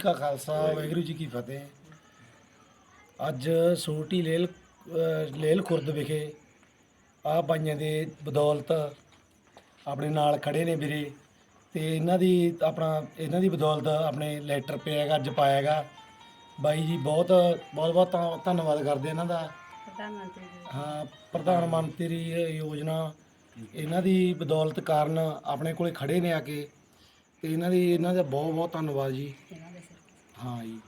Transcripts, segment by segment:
ਕਾ ਖਾਲਸਾ ਵਾਹਿਗੁਰੂ ਜੀ ਕੀ ਫਤਿਹ। ਅੱਜ ਸੋਟੀ ਲੇਲ ਲੇਲ ਖੁਰਦ ਵਿਖੇ ਆ ਬਾਈਆਂ ਦੇ ਬਦੌਲਤ ਆਪਣੇ ਨਾਲ ਖੜੇ ਨੇ ਵੀਰੇ ਤੇ ਇਹਨਾਂ ਦੀ ਆਪਣਾ ਇਹਨਾਂ ਦੀ ਬਦੌਲਤ ਆਪਣੇ ਲੈਟਰ ਪਿਆ ਹੈਗਾ ਅੱਜ ਪਾਇਆ ਹੈਗਾ। ਬਾਈ ਜੀ ਬਹੁਤ ਬਹੁਤ ਬਹੁਤ ਧੰਨ- ਧੰਨਵਾਦ ਕਰਦੇ ਇਹਨਾਂ ਦਾ। ਪ੍ਰਧਾਨ ਮੰਤਰੀ ਜੀ। ਹਾਂ ਪ੍ਰਧਾਨ ਮੰਤਰੀ ਯੋਜਨਾ ਇਹਨਾਂ ਦੀ ਬਦੌਲਤ ਕਾਰਨ ਆਪਣੇ ਕੋਲੇ ਖੜੇ ਨੇ ਆ ਕੇ ਤੇ ਇਹਨਾਂ ਦੀ ਇਹਨਾਂ ਦਾ ਬਹੁਤ ਬਹੁਤ ਧੰਨਵਾਦ ਜੀ। ਹਾਂ ਜੀ।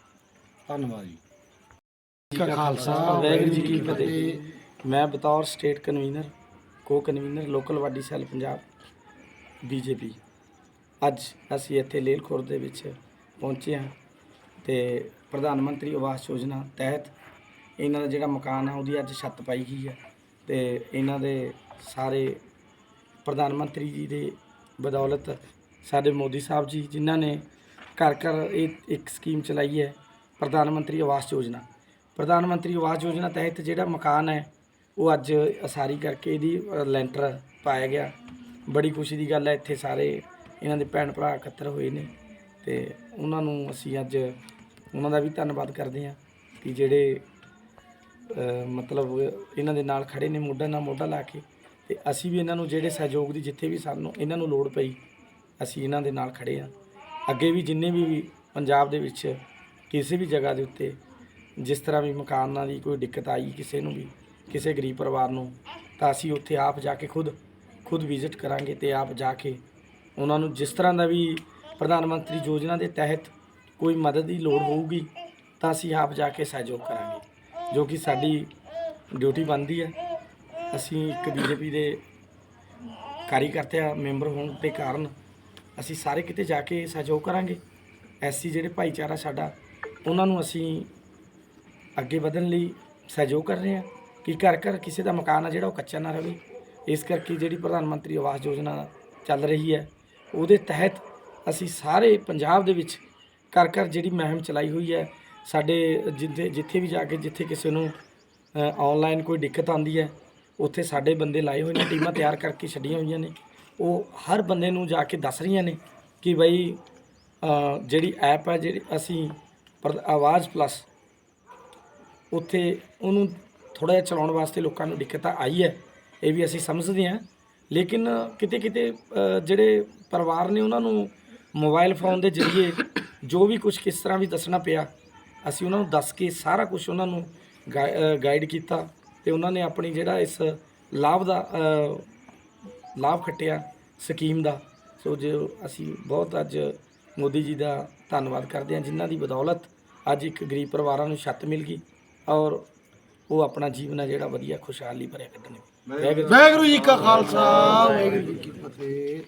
ਧੰਨਵਾਦ ਜੀ। ਕਾ ਖਾਲਸਾ ਵਾਹਿਗੁਰੂ ਜੀ ਕੀ ਫਤਿਹ। ਮੈਂ ਬਤੌਰ state convener co convener local ਵਾਡੀ ਸੈੱਲ ਪੰਜਾਬ ਬੀਜੇਪੀ ਅੱਜ ਅਸੀਂ ਇੱਥੇ ਲੇਲਖੁਰ ਦੇ ਵਿੱਚ ਪਹੁੰਚੇ ਹਾਂ ਤੇ ਪ੍ਰਧਾਨ ਮੰਤਰੀ ਆਵਾਸ ਯੋਜਨਾ ਤਹਿਤ ਇਹਨਾਂ ਦਾ ਜਿਹੜਾ ਮਕਾਨ ਆ ਉਹਦੀ ਅੱਜ ਛੱਤ ਪਾਈ ਗਈ ਹੈ ਤੇ ਇਹਨਾਂ ਦੇ ਸਾਰੇ ਪ੍ਰਧਾਨ ਮੰਤਰੀ ਜੀ ਦੇ ਬਦੌਲਤ ਸਾਡੇ ਮੋਦੀ ਸਾਹਿਬ ਜੀ ਜਿਨ੍ਹਾਂ ਨੇ ਘਰ ਘਰ ਇਹ ਇੱਕ ਸਕੀਮ ਚਲਾਈ ਹੈ ਪ੍ਰਧਾਨ ਮੰਤਰੀ ਆਵਾਸ ਯੋਜਨਾ। ਪ੍ਰਧਾਨ ਮੰਤਰੀ ਆਵਾਸ ਯੋਜਨਾ ਤਹਿਤ ਜਿਹੜਾ ਮਕਾਨ ਹੈ, ਉਹ ਅੱਜ ਅਸਾਰੀ ਕਰਕੇ ਇਹਦੀ ਲੈਂਟਰ ਪਾਇਆ ਗਿਆ। ਬੜੀ ਖੁਸ਼ੀ ਦੀ ਗੱਲ ਹੈ, ਇੱਥੇ ਸਾਰੇ ਇਹਨਾਂ ਦੇ ਭੈਣ ਭਰਾ ਇਕੱਤਰ ਹੋਏ ਨੇ ਤੇ ਉਹਨਾਂ ਨੂੰ ਅਸੀਂ ਅੱਜ ਉਹਨਾਂ ਦਾ ਵੀ ਧੰਨਵਾਦ ਕਰਦੇ ਹਾਂ ਕਿ ਜਿਹੜੇ ਮਤਲਬ ਇਹਨਾਂ ਦੇ ਨਾਲ ਖੜੇ ਨੇ ਮੋਢਾ ਨਾਲ ਮੋਢਾ ਲਾ ਕੇ ਤੇ ਅਸੀਂ ਵੀ ਇਹਨਾਂ ਨੂੰ ਜਿਹੜੇ ਸਹਿਯੋਗ ਦੀ ਜਿੱਥੇ ਵੀ ਸਾਨੂੰ ਇਹਨਾਂ ਨੂੰ ਲੋੜ ਪਈ, ਅਸੀਂ ਇਹਨਾਂ ਦੇ ਨਾਲ ਖੜੇ ਹਾਂ। ਅੱਗੇ ਵੀ ਜਿੰਨੇ ਵੀ ਪੰਜਾਬ ਦੇ ਵਿੱਚ ਕਿਸੇ ਵੀ ਜਗ੍ਹਾ ਦੇ ਉੱਤੇ ਜਿਸ ਤਰ੍ਹਾਂ ਵੀ ਮਕਾਨਾਂ ਦੀ ਕੋਈ ਦਿੱਕਤ ਆਈ ਕਿਸੇ ਨੂੰ ਵੀ, ਕਿਸੇ ਗਰੀਬ ਪਰਿਵਾਰ ਨੂੰ, ਤਾਂ ਅਸੀਂ ਉੱਥੇ ਆਪ ਜਾ ਕੇ ਖੁਦ ਖੁਦ ਵਿਜ਼ਿਟ ਕਰਾਂਗੇ ਤੇ ਆਪ ਜਾ ਕੇ ਉਹਨਾਂ ਨੂੰ ਜਿਸ ਤਰ੍ਹਾਂ ਦਾ ਵੀ ਪ੍ਰਧਾਨ ਮੰਤਰੀ ਯੋਜਨਾ ਦੇ ਤਹਿਤ ਕੋਈ ਮਦਦ ਦੀ ਲੋੜ ਹੋਊਗੀ, ਤਾਂ ਅਸੀਂ ਆਪ ਜਾ ਕੇ ਸਹਿਯੋਗ ਕਰਾਂਗੇ, ਜੋ ਕਿ ਸਾਡੀ ਡਿਊਟੀ ਬਣਦੀ ਹੈ। ਅਸੀਂ ਇੱਕ ਬੀਜੇਪੀ ਦੇ ਕਾਰਜਕਰਤਾ ਮੈਂਬਰ ਹੋਣ ਦੇ ਕਾਰਨ ਅਸੀਂ ਸਾਰੇ ਕਿਤੇ ਜਾ ਕੇ ਸਹਿਯੋਗ ਕਰਾਂਗੇ। ਐਸੀ ਜਿਹੜੇ ਭਾਈਚਾਰਾ ਸਾਡਾ, ਉਹਨਾਂ ਨੂੰ ਅਸੀਂ ਅੱਗੇ ਵਧਣ ਲਈ ਸਹਿਯੋਗ ਕਰ ਰਹੇ ਹਾਂ ਕਿ ਘਰ ਘਰ ਕਿਸੇ ਦਾ ਮਕਾਨ ਆ ਜਿਹੜਾ ਉਹ ਕੱਚਾ ਨਾ ਰਹੇ ਇਸ ਕਰਕੇ ਜਿਹੜੀ ਪ੍ਰਧਾਨ ਮੰਤਰੀ ਆਵਾਸ ਯੋਜਨਾ ਚੱਲ ਰਹੀ ਹੈ, ਉਹਦੇ ਤਹਿਤ ਅਸੀਂ ਸਾਰੇ ਪੰਜਾਬ ਦੇ ਵਿੱਚ ਘਰ ਘਰ ਜਿਹੜੀ ਮੁਹਿੰਮ ਚਲਾਈ ਹੋਈ ਹੈ, ਸਾਡੇ ਜਿੱਥੇ ਜਿੱਥੇ ਵੀ ਜਾ ਕੇ ਜਿੱਥੇ ਕਿਸੇ ਨੂੰ ਆਨਲਾਈਨ ਕੋਈ ਦਿੱਕਤ ਆਉਂਦੀ ਹੈ, ਉੱਥੇ ਸਾਡੇ ਬੰਦੇ ਲਾਏ ਹੋਏ ਨੇ, ਟੀਮਾਂ ਤਿਆਰ ਕਰਕੇ ਛੱਡੀਆਂ ਹੋਈਆਂ ਨੇ। ਉਹ ਹਰ ਬੰਦੇ ਨੂੰ ਜਾ ਕੇ ਦੱਸ ਰਹੀਆਂ ਨੇ ਕਿ ਬਈ ਜਿਹੜੀ ਐਪ ਹੈ ਜਿਹੜੀ ਅਸੀਂ ਆਵਾਜ਼ ਪਲੱਸ ਉੱਥੇ ਉਹਨੂੰ ਥੋੜਾ ਜਿਹਾ ਚਲਾਉਣ ਵਾਸਤੇ ਲੋਕਾਂ ਨੂੰ ਦਿੱਕਤ ਆਈ ਹੈ, ਇਹ ਵੀ ਅਸੀਂ ਸਮਝਦੇ ਹਾਂ। ਲੇਕਿਨ ਕਿਤੇ ਕਿਤੇ ਜਿਹੜੇ ਪਰਿਵਾਰ ਨੇ ਉਹਨਾਂ ਨੂੰ ਮੋਬਾਈਲ ਫੋਨ ਦੇ ਜ਼ਰੀਏ ਜੋ ਵੀ ਕੁਝ ਕਿਸ ਤਰ੍ਹਾਂ ਵੀ ਦੱਸਣਾ ਪਿਆ, ਅਸੀਂ ਉਹਨਾਂ ਨੂੰ ਦੱਸ ਕੇ ਸਾਰਾ ਕੁਝ ਉਹਨਾਂ ਨੂੰ ਗਾਈਡ ਕੀਤਾ ਤੇ ਉਹਨਾਂ ਨੇ ਆਪਣੀ ਜਿਹੜਾ ਇਸ ਲਾਭ ਦਾ ਲਾਭ ਖੱਟਿਆ ਸਕੀਮ ਦਾ। ਸੋ ਜੋ ਅਸੀਂ ਬਹੁਤ ਅੱਜ ਮੋਦੀ ਜੀ ਦਾ ਧੰਨਵਾਦ ਕਰਦੇ ਹਾਂ, ਜਿਨ੍ਹਾਂ ਦੀ ਬਦੌਲਤ ਅੱਜ ਇੱਕ ਗਰੀਬ ਪਰਿਵਾਰਾਂ ਨੂੰ ਛੱਤ ਮਿਲ ਗਈ ਔਰ ਉਹ ਆਪਣਾ ਜੀਵਨ ਆ ਜਿਹੜਾ ਵਧੀਆ, ਖੁਸ਼ਹਾਲੀ ਭਰਿਆ ਕੱਢਣਗੇ ਵਾਹਿਗੁਰੂ ਜੀ ਕਾ ਖਾਲਸਾ, ਵਾਹਿਗੁਰੂ ਜੀ ਕੀ ਫਤਿਹ।